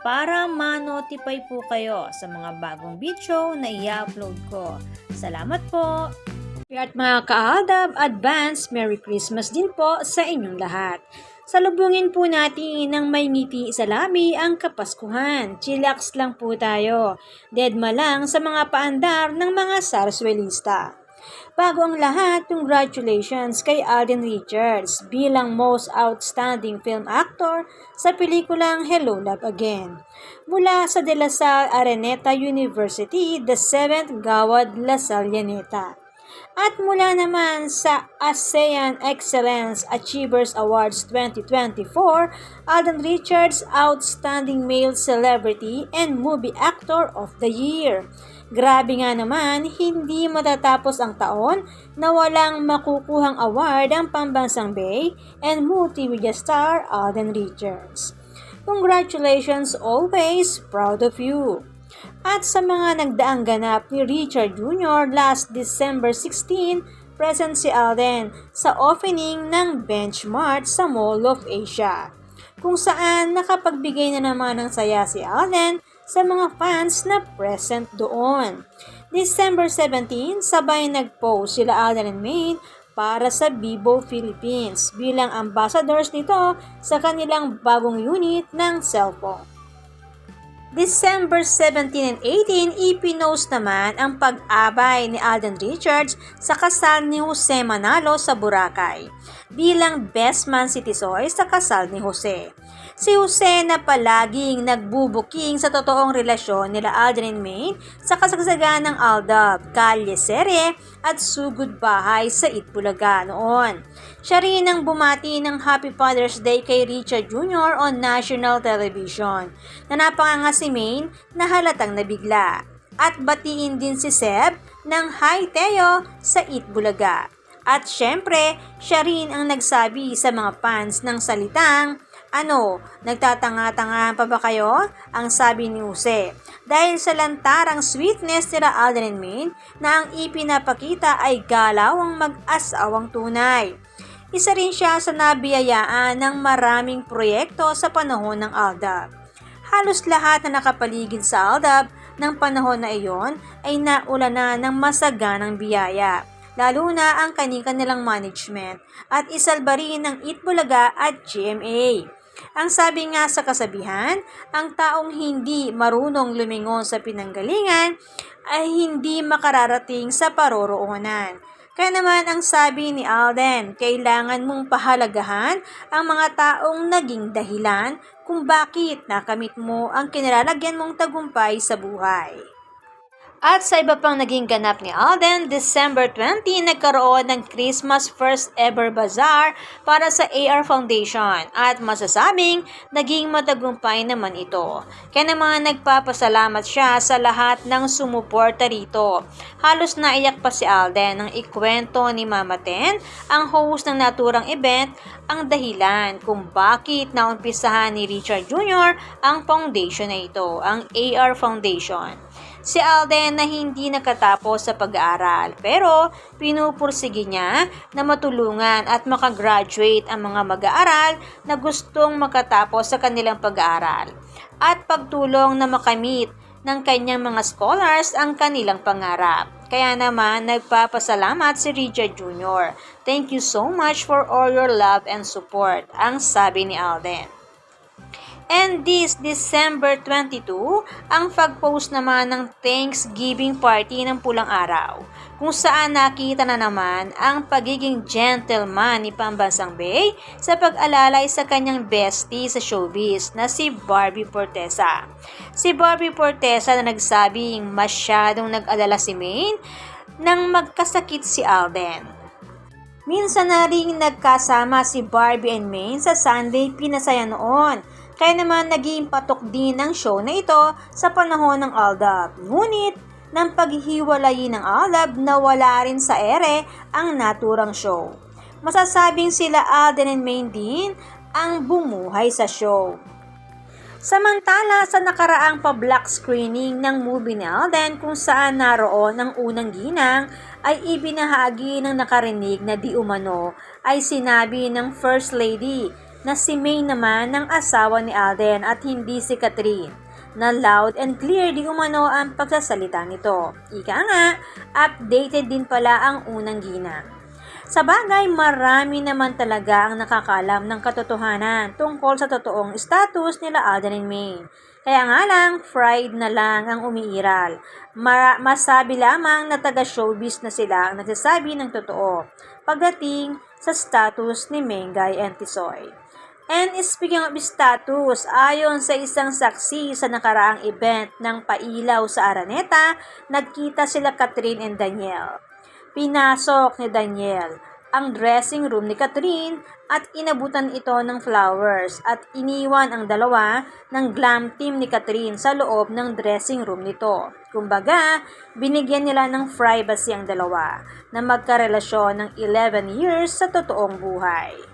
para ma-notify po kayo sa mga bagong video na i-upload ko. Salamat po! At mga ka-Aldab, advance Merry Christmas din po sa inyong lahat. Salubungin po natin ng may ngiti sa labi ang Kapaskuhan. Chillax lang po tayo. Deadma lang sa mga paandar ng mga Sarswelista. Bago ang lahat, congratulations kay Alden Richards bilang Most Outstanding Film Actor sa pelikulang Hello Love Again. Mula sa De La Salle Araneta University, the 7th Gawad La Salle Llaneta. At mula naman sa ASEAN Excellence Achievers Awards 2024, Alden Richards Outstanding Male Celebrity and Movie Actor of the Year. Grabe nga naman, hindi matatapos ang taon na walang makukuhang award ang pambansang Bay and multimedia star Alden Richards. Congratulations always, proud of you. At sa mga nagdaang ganap ni Richard Jr. last December 16, present si Alden sa opening ng Benchmark sa Mall of Asia, kung saan nakapagbigay na naman ng saya si Alden sa mga fans na present doon. December 17, sabay nag-post sila Alden and Maine para sa Bibo Philippines bilang ambassadors nito sa kanilang bagong unit ng cellphone. December 17 and 18, ipinost naman ang pag-abay ni Alden Richards sa kasal ni Jose Manalo sa Boracay bilang best man citisoy sa kasal ni Jose. Si Jose na palaging nagbubuking sa totoong relasyon nila Alden and Maine sa kasagsagan ng Aldab, Kalye Sere at Sugod Bahay sa Itbulaga noon. Siya rin ang bumati ng Happy Father's Day kay Richard Jr. on national television na napanganga si Maine na halatang nabigla. At batiin din si Seb ng Hi Teo sa Itbulaga. At syempre, siya rin ang nagsabi sa mga fans ng salitang ano, nagtatanga-tanga pa ba kayo? Ang sabi ni Jose. Dahil sa lantarang sweetness nila Alden and Maine na ang ipinapakita ay galaw ang mag-asawang tunay. Isa rin siya sa nabiyayaan ng maraming proyekto sa panahon ng Aldab. Halos lahat na nakapaligid sa Aldab ng panahon na iyon ay naulana ng masaganang biyaya lalo na ang kanilang management at isalba rin ng Itbulaga at GMA. Ang sabi nga sa kasabihan, ang taong hindi marunong lumingon sa pinanggalingan ay hindi makararating sa paroroonan. Kaya naman ang sabi ni Alden, kailangan mong pahalagahan ang mga taong naging dahilan kung bakit nakamit mo ang kinalalagyan mong tagumpay sa buhay. At sa iba pang naging ganap ni Alden, December 20, nagkaroon ng Christmas First Ever Bazaar para sa AR Foundation at masasabing naging matagumpay naman ito. Kaya naman nagpapasalamat siya sa lahat ng sumuporta rito. Halos naiyak pa si Alden nang ikwento ni Mama Ten, ang host ng naturang event, ang dahilan kung bakit naumpisahan ni Richard Jr. ang foundation na ito, ang AR Foundation si Alden na hindi nakatapos sa pag-aaral pero pinupursige niya na matulungan at makagraduate ang mga mag-aaral na gustong makatapos sa kanilang pag-aaral at pagtulong na makamit ng kanyang mga scholars ang kanilang pangarap. Kaya naman, nagpapasalamat si Richard Jr. Thank you so much for all your love and support, ang sabi ni Alden. And this December 22, ang pag-post naman ng Thanksgiving party ng Pulang Araw, kung saan nakita na naman ang pagiging gentleman ni Pambansang Bay sa pag-alalay sa kanyang bestie sa showbiz na si Barbie Portesa. Si Barbie Portesa na nagsabing masyadong nag-alala si Maine nang magkasakit si Alden. Minsan na rin nagkasama si Barbie and Maine sa Sunday Pinasaya noon kaya naman naging patok din ng show na ito sa panahon ng Aldab. Ngunit, ng paghihiwalayin ng Aldab na wala rin sa ere ang naturang show. Masasabing sila Alden and Maine din ang bumuhay sa show. Samantala sa nakaraang pa-black screening ng movie ni Alden kung saan naroon ang unang ginang ay ibinahagi ng nakarinig na di umano ay sinabi ng First Lady na si May naman ng asawa ni Alden at hindi si Catherine na loud and clear di umano ang pagsasalita nito. Ika nga, updated din pala ang unang ginang. Sa bagay, marami naman talaga ang nakakalam ng katotohanan tungkol sa totoong status nila Alden and May. Kaya nga lang, fried na lang ang umiiral. Mara- masabi lamang na taga-showbiz na sila ang nagsasabi ng totoo pagdating sa status ni Mengay and Tisoy. And speaking of status, ayon sa isang saksi sa nakaraang event ng pailaw sa Araneta, nagkita sila Catherine and Daniel. Pinasok ni Daniel ang dressing room ni Catherine at inabutan ito ng flowers at iniwan ang dalawa ng glam team ni Catherine sa loob ng dressing room nito. Kumbaga, binigyan nila ng privacy ang dalawa na magkarelasyon ng 11 years sa totoong buhay.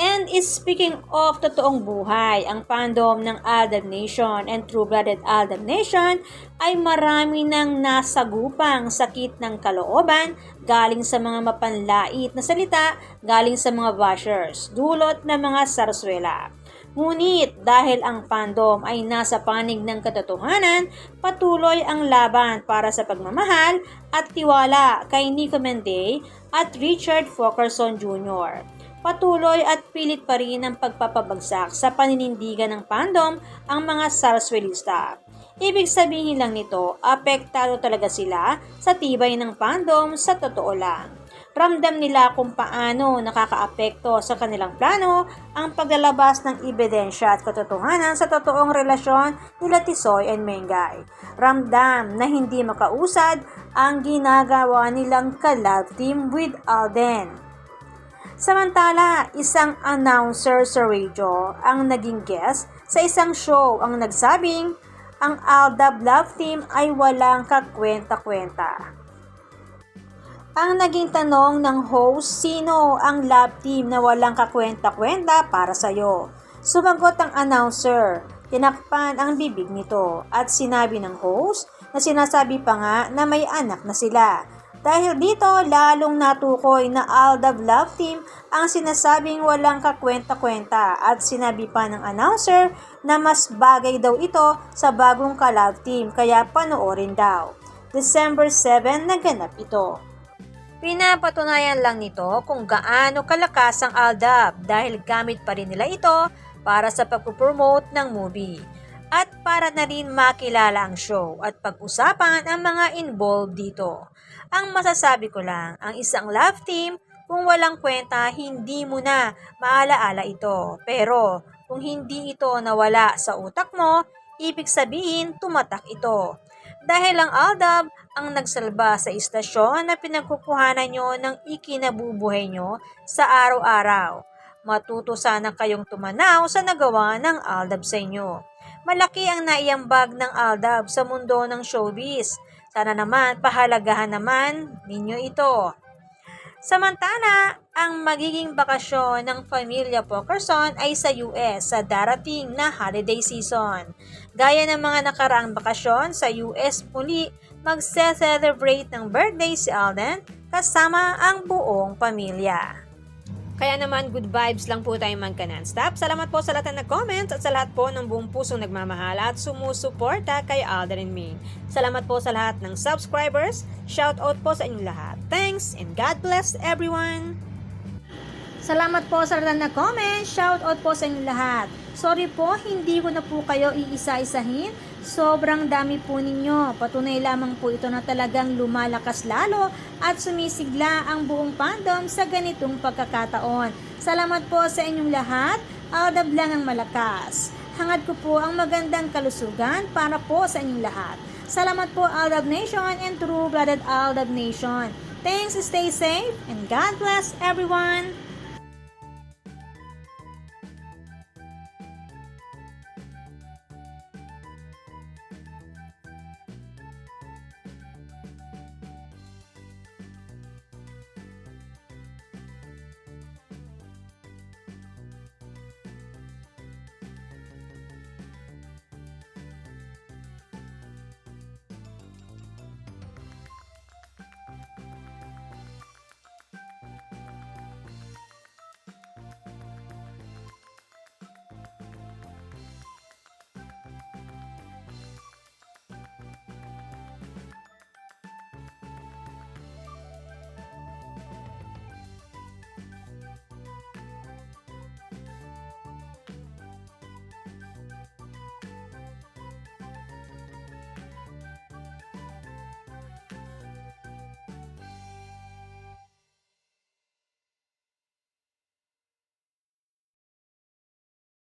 And is speaking of totoong buhay, ang fandom ng Aldab Nation and True-Blooded Aldab Nation ay marami nang nasagupang sakit ng kalooban galing sa mga mapanlait na salita galing sa mga bashers, dulot ng mga sarswela. Ngunit dahil ang fandom ay nasa panig ng katotohanan, patuloy ang laban para sa pagmamahal at tiwala kay Nico Mendey at Richard Fokerson Jr patuloy at pilit pa rin ang pagpapabagsak sa paninindigan ng fandom ang mga Sarswellista. Ibig sabihin lang nito, apektado talaga sila sa tibay ng fandom sa totoo lang. Ramdam nila kung paano nakakaapekto sa kanilang plano ang paglalabas ng ebidensya at katotohanan sa totoong relasyon nila Tisoy and Mengay. Ramdam na hindi makausad ang ginagawa nilang ka-love team with Alden. Samantala, isang announcer sa radio ang naging guest sa isang show ang nagsabing ang Aldab Love Team ay walang kakwenta-kwenta. Ang naging tanong ng host, sino ang love team na walang kakwenta-kwenta para sa'yo? Sumagot ang announcer, tinakpan ang bibig nito at sinabi ng host na sinasabi pa nga na may anak na sila. Dahil dito, lalong natukoy na Aldab Love Team ang sinasabing walang kakwenta-kwenta at sinabi pa ng announcer na mas bagay daw ito sa bagong ka-love team kaya panoorin daw. December 7 naganap ito. Pinapatunayan lang nito kung gaano kalakas ang Aldab dahil gamit pa rin nila ito para sa pagpupromote ng movie at para na rin makilala ang show at pag-usapan ang mga involved dito. Ang masasabi ko lang, ang isang love team, kung walang kwenta, hindi mo na maalaala ito. Pero kung hindi ito nawala sa utak mo, ibig sabihin tumatak ito. Dahil ang Aldab ang nagsalba sa istasyon na pinagkukuhanan nyo ng ikinabubuhay nyo sa araw-araw. Matuto sana kayong tumanaw sa nagawa ng Aldab sa inyo. Malaki ang naiambag ng Aldab sa mundo ng showbiz. Sana naman pahalagahan naman ninyo ito. Samantala, ang magiging bakasyon ng pamilya Pokerson ay sa US sa darating na holiday season. Gaya ng mga nakaraang bakasyon sa US muli, magse-celebrate ng birthday si Alden kasama ang buong pamilya. Kaya naman, good vibes lang po tayo magka non-stop. Salamat po sa lahat na nag-comment at sa lahat po ng buong pusong nagmamahal at sumusuporta kay Alden Main. Salamat po sa lahat ng subscribers. Shout out po sa inyong lahat. Thanks and God bless everyone! Salamat po sa lahat na comment. Shout out po sa inyong lahat. Sorry po, hindi ko na po kayo iisa-isahin. Sobrang dami po ninyo. Patunay lamang po ito na talagang lumalakas lalo at sumisigla ang buong fandom sa ganitong pagkakataon. Salamat po sa inyong lahat. Aldab lang ang malakas. Hangad ko po ang magandang kalusugan para po sa inyong lahat. Salamat po Aldab Nation and True Blooded Aldab Nation. Thanks, stay safe, and God bless everyone!